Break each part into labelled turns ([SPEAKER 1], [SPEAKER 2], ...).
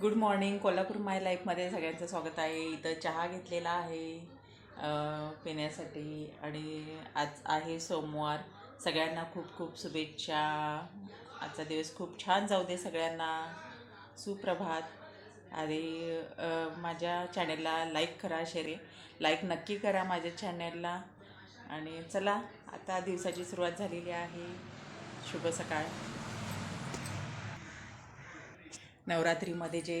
[SPEAKER 1] Good morning Kolhapur माय लाईफमध्ये सगळ्यांचं स्वागत आहे. इथं चहा घेतलेला आहे पिण्यासाठी आणि आज आहे सोमवार. सगळ्यांना खूप खूप शुभेच्छा. आजचा दिवस खूप छान जाऊ दे सगळ्यांना. सुप्रभात. आणि माझ्या चॅनेलला लाईक करा शेअर लाईक नक्की करा माझ्या चॅनेलला आणि चला आता दिवसाची सुरुवात झालेली आहे. शुभ सकाळ. नवरात्रीमध्ये जे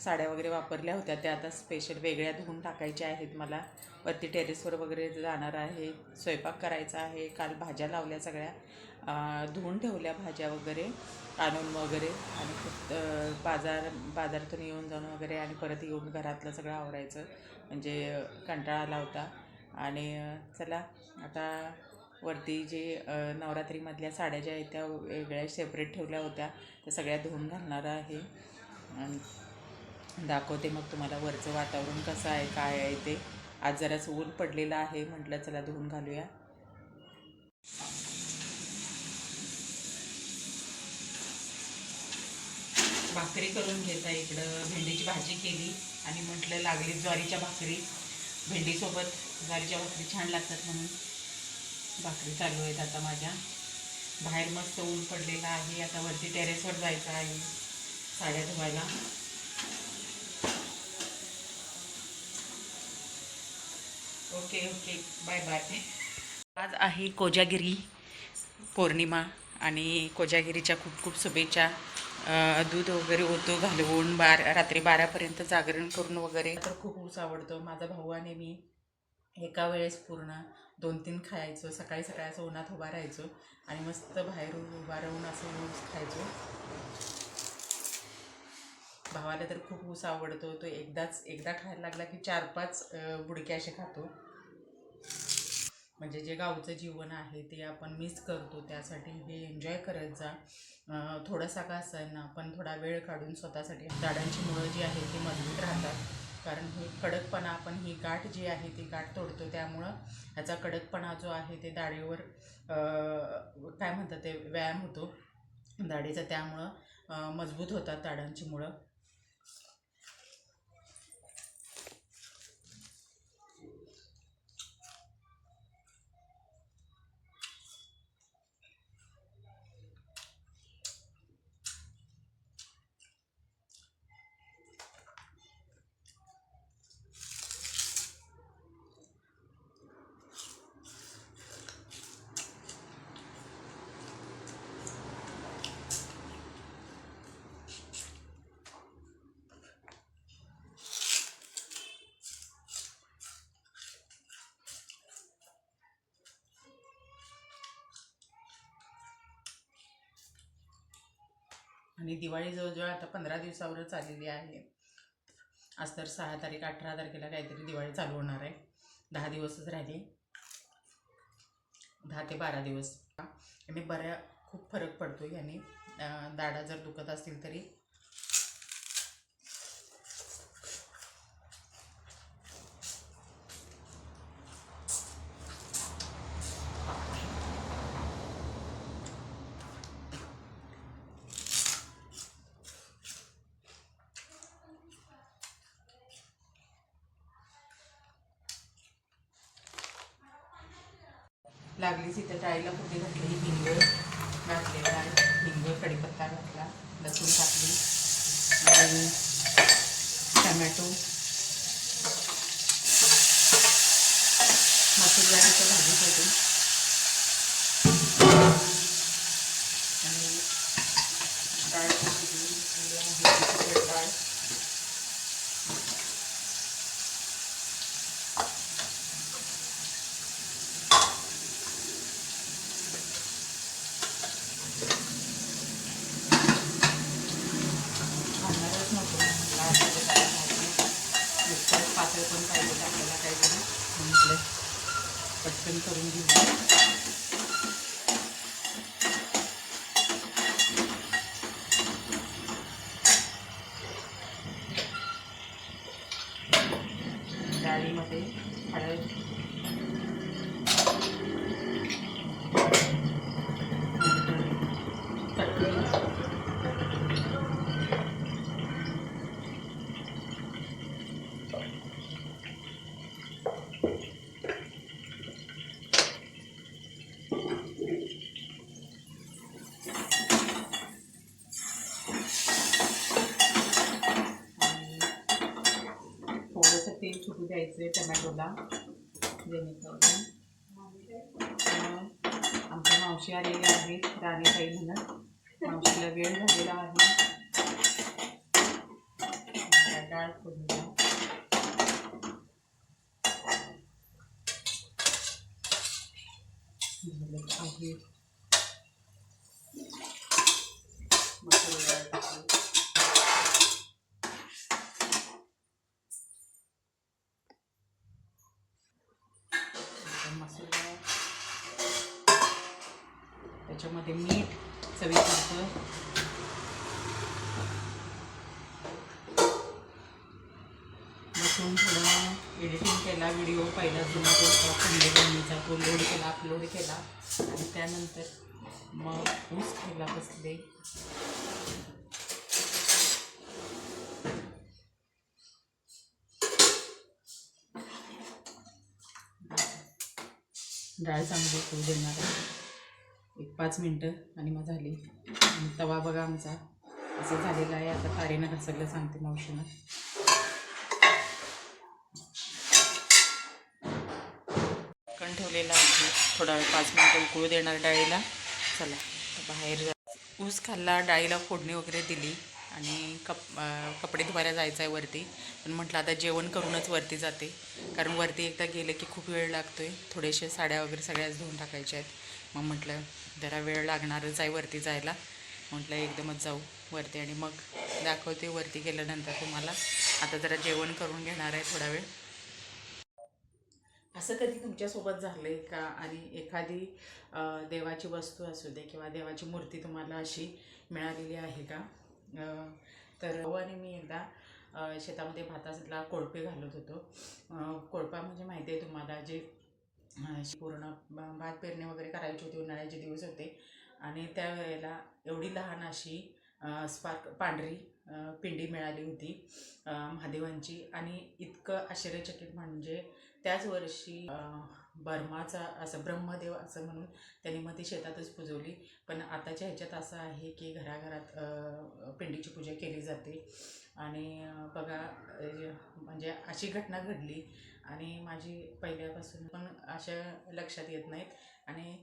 [SPEAKER 1] साड्या वगैरे वापरल्या होत्या त्या आता स्पेशल वेगळ्या धुवून टाकायच्या आहेत मला. वरती टेरेसवर वगैरे जाणार आहे स्वयंपाक करायचा आहे काल भाज्या लावल्या सगळ्या. धुवून ठेवल्या भाज्या वगैरे आणून वगैरे. आणि खूप बाजार बाजारातून येऊन जाऊन वगैरे आणि परत येऊन घरातलं सगळं आवरायचं. म्हणजे कंटाळा आला होता. आणि चला आता वरती जे नवरात्रीमधल्या साड्या ज्या आहेत त्या वेगळ्या सेपरेट ठेवल्या होत्या. त्या सगळ्या धुवून घालणार आहे. दाखवते मग तुम्हाला वरचं वातावरण कसं आहे काय आहे ते. आज जरासं ऊन पडलेलं आहे म्हटलं चला धुवून घालूया. भाकरी करून घेत आहे इकडं. भेंडीची भाजी केली आणि म्हटलं लागली ज्वारीच्या भाकरी. भेंडीसोबत ज्वारीच्या भाकरी छान लागतात म्हणून. भाकरी चालू आहेत आता माझ्या. बाहेर मस्त ऊन पडलेलं आहे. आता वरती टेरेसवर जायचं आहे. साड्या धुवायला. Okay okay. Bye bye. आज आहे कोजागिरी पौर्णिमा आणि कोजागिरीच्या खूप खूप शुभेच्छा. दूध वगैरे ओतो घालवून बार रात्री बारापर्यंत जागरण करून वगैरे. तर खूप ऊस आवडतो. माझा भाऊ आणि मी एका वेळेस पूर्ण दोन तीन खायचो सकाळी सकाळी असं उन्हात उभा राहायचो आणि मस्त बाहेरून उभा राहून असं ऊस खायचो. भावाला तर खूप ऊस आवडतो तो एकदाच एकदा खायला लागला की चार पाच बुडके असे खातो. म्हणजे जे गावचं जीवन आहे ते आपण मिस करतो त्यासाठी हे एन्जॉय करत जा. थोडासा का असेना पण थोडा वेळ काढून स्वतःसाठी झाडांची मुळं जी आहे ती मजबूत राहतात. कारण हे कडकपणा आपण ही गाठ जी आहे ती गाठ तोडतो त्यामुळं ह्याचा कडकपणा जो आहे ते दाढीवर काय म्हणतात ते व्यायाम होतो. दाढीचा त्यामुळं मजबूत होतात दाढांची मुळं. आणि दिवाळी जवळजवळ आता पंधरा दिवसावरच आलेली आहे. आज तर सहा तारीख अठरा तारखेला काहीतरी दिवाळी चालू होणार आहे. दहा दिवसच राहिले. दहा ते बारा दिवस. आणि बऱ्या खूप फरक पडतो याने. दाडा दाढा जर दुखत असतील तरी लागलीच इथं डाळीला कुठे घातली? हिंग घातलेला हिंग कडीपत्ता घातला लसूण टाकली आणि टमॅटो. मसूर डाळीच्या भाजी आणि डाळ शिजवून घेतलेली आहे तिखट डाळ घालणारच नव्हतो डाळमध्ये काय भाजी नुसतंच पण पाहिजे आपल्याला काहीतरी म्हटलं पटकन करून घेऊ. डाळीमध्ये हळद द्यायचं आहे टमॅटोला जेणेकरून आमच्या मावशी आलेल्या आहेत राणीताई म्हणत मावशीला वेळ झालेला आहे डाळ फोडणीला आहे मसाला डाळ टाकली. आता मसाला त्याच्यामध्ये मीठ चवीपुरतं. बसून थोडं एडिटिंग केला व्हिडिओ पहिला जुना कोणता होता खंडे बहिणीचा तो लोड केला अपलोड केला. आणि त्यानंतर मग ऊस खायला बसले. डाळ चांगली देणार आहे. पाच मिनटं आणि मग झाली. आणि तवा बघा आमचा. असं झालेला आहे. आता तारेनं घसरलं सांगते मावशीनं. कण ठेवलेला आहे. थोडा वेळ पाच मिनटं उकळू देणार डाळीला. चला बाहेर ऊस खाल्ला डाळीला फोडणी वगैरे दिली. आणि कप कपडे धुवायला जायचं आहे वरती. पण म्हटलं आता जेवण करूनच वरती जाते. कारण वरती एकदा गेलं की खूप वेळ लागतो आहे थोडेसे साड्या वगैरे सगळ्याच धुवून टाकायच्या आहेत. मग म्हटलं जरा वेळ लागणारच आहे वरती जायला. म्हटलं एकदमच जाऊ वरती आणि मग दाखवते वरती गेल्यानंतर तुम्हाला. आता जरा जेवण करून घेणार आहे थोडा वेळ. असं कधी तुमच्यासोबत झालं आहे का? आणि एखादी देवाची वस्तू असू दे किंवा देवाची मूर्ती तुम्हाला अशी मिळालेली आहे का? तर हो आणि मी एकदा शेतामध्ये भाताला कोळपे घालत होतो. कोळपा म्हणजे माहिती आहे तुम्हाला जे पूर्ण भात पेरणी वगैरे करायची होती उन्हाळ्याचे दिवस होते. आणि त्यावेळेला एवढी लहान अशी स्पार्क पांढरी पिंडी मिळाली होती महादेवांची. आणि इतकं आश्चर्यचकित म्हणजे त्याच वर्षी बर्माचा असं ब्रह्मदेव असं म्हणून त्यांनी मग ती शेतातच पुजवली. पण आताच्या ह्याच्यात असं आहे की घराघरात पिंडीची पूजा केली जाते. आणि बघा म्हणजे अशी घटना घडली. आणि माझी पहिल्यापासून पण अशा लक्षात येत नाहीत. आणि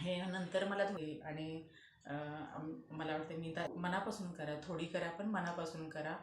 [SPEAKER 1] हे नंतर मला आणि मला वाटतं मी तर मनापासून करा थोडी करा पण मनापासून करा.